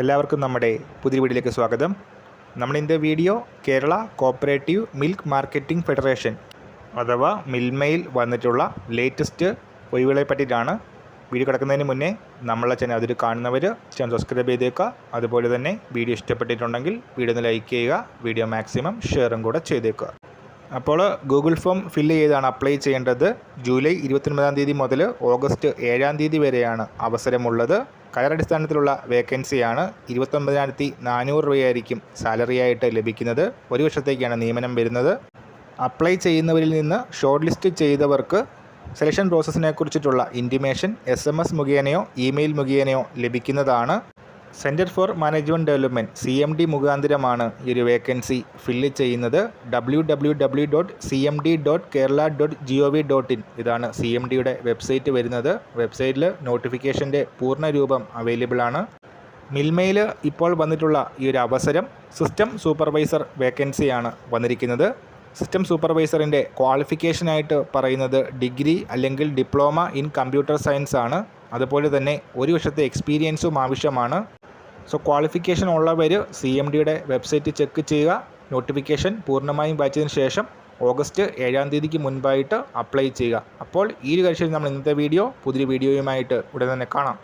എല്ലാവർക്കും നമ്മുടെ പുതിയ വീഡിയോയിലേക്ക് സ്വാഗതം. നമ്മളിന്റെ video Kerala cooperative milk marketing federation അഥവാ മിൽമയിൽ വന്നിട്ടുള്ള ലേറ്റസ്റ്റ് ഒഴിവുകളെ പറ്റിയിട്ടാണ് വീഡിയോ കിടക്കുന്നതിന് മുന്നേ നമ്മളെ ചാനൽ അതിൽ കാണുന്നവർ ചാനൽ സബ്സ്ക്രൈബ് ചെയ്തേക്കുക. അതുപോലെ തന്നെ വീഡിയോ ഇഷ്ടപ്പെട്ടിട്ടുണ്ടെങ്കിൽ വീഡിയോ ഒന്ന് ലൈക്ക് ചെയ്യുക വീഡിയോ മാക്സിമം ഷെയറും കൂടെ ചെയ്തേക്കുക. അപ്പോൾ ഗൂഗിൾ ഫോം ഫില്ല് ചെയ്താണ് അപ്ലൈ ചെയ്യേണ്ടത്. ജൂലൈ ഇരുപത്തൊൻപതാം തീയതി മുതൽ ഓഗസ്റ്റ് ഏഴാം തീയതി വരെയാണ് അവസരമുള്ളത്. കയറടിസ്ഥാനത്തിലുള്ള വേക്കൻസിയാണ് ഇരുപത്തൊമ്പതിനായിരത്തി നാനൂറ് രൂപയായിരിക്കും സാലറി ആയിട്ട് ലഭിക്കുന്നത്. ഒരു വർഷത്തേക്കാണ് നിയമനം വരുന്നത്. അപ്ലൈ ചെയ്യുന്നവരിൽ നിന്ന് ഷോർട്ട് ലിസ്റ്റ് ചെയ്തവർക്ക് സെലക്ഷൻ പ്രോസസ്സിനെ കുറിച്ചിട്ടുള്ള ഇന്റിമേഷൻ എസ് എം എസ് മുഖേനയോ ഇമെയിൽ മുഖേനയോ ലഭിക്കുന്നതാണ്. Centre for management development C M D മുഖാന്തരമാണ്. ഈ ഒരു വേക്കൻസി ഫില്ല് ചെയ്യുന്നത് W W W dot C M D dot Kerala dot G O V dot in ഇതാണ് സി എം ഡിയുടെ website വരുന്നത്. വെബ്സൈറ്റിൽ നോട്ടിഫിക്കേഷന്റെ പൂർണ രൂപം അവൈലബിൾ ആണ്. മിൽമയിൽ ഇപ്പോൾ വന്നിട്ടുള്ള ഈ ഒരു അവസരം സിസ്റ്റം സൂപ്പർവൈസർ വേക്കൻസിയാണ് വന്നിരിക്കുന്നത്. സിസ്റ്റം സൂപ്പർവൈസറിന്റെ ക്വാളിഫിക്കേഷനായിട്ട് പറയുന്നത് ഡിഗ്രി അല്ലെങ്കിൽ ഡിപ്ലോമ ഇൻ കമ്പ്യൂട്ടർ സയൻസ് ആണ്. അതുപോലെ തന്നെ ഒരു വർഷത്തെ എക്സ്പീരിയൻസും ആവശ്യമാണ്. സോ ക്വാളിഫിക്കേഷൻ ഉള്ളവർ സി എം ഡിയുടെ വെബ്സൈറ്റ് ചെക്ക് ചെയ്യുക. നോട്ടിഫിക്കേഷൻ പൂർണമായും വായിച്ചതിന് ശേഷം ഓഗസ്റ്റ് ഏഴാം തീയതിക്ക് മുൻപായിട്ട് അപ്ലൈ ചെയ്യുക. അപ്പോൾ ഈ ഒരു കാര്യം നമ്മൾ ഇന്നത്തെ വീഡിയോ പുതിയ വീഡിയോയുമായിട്ട് ഉടൻ തന്നെ കാണാം.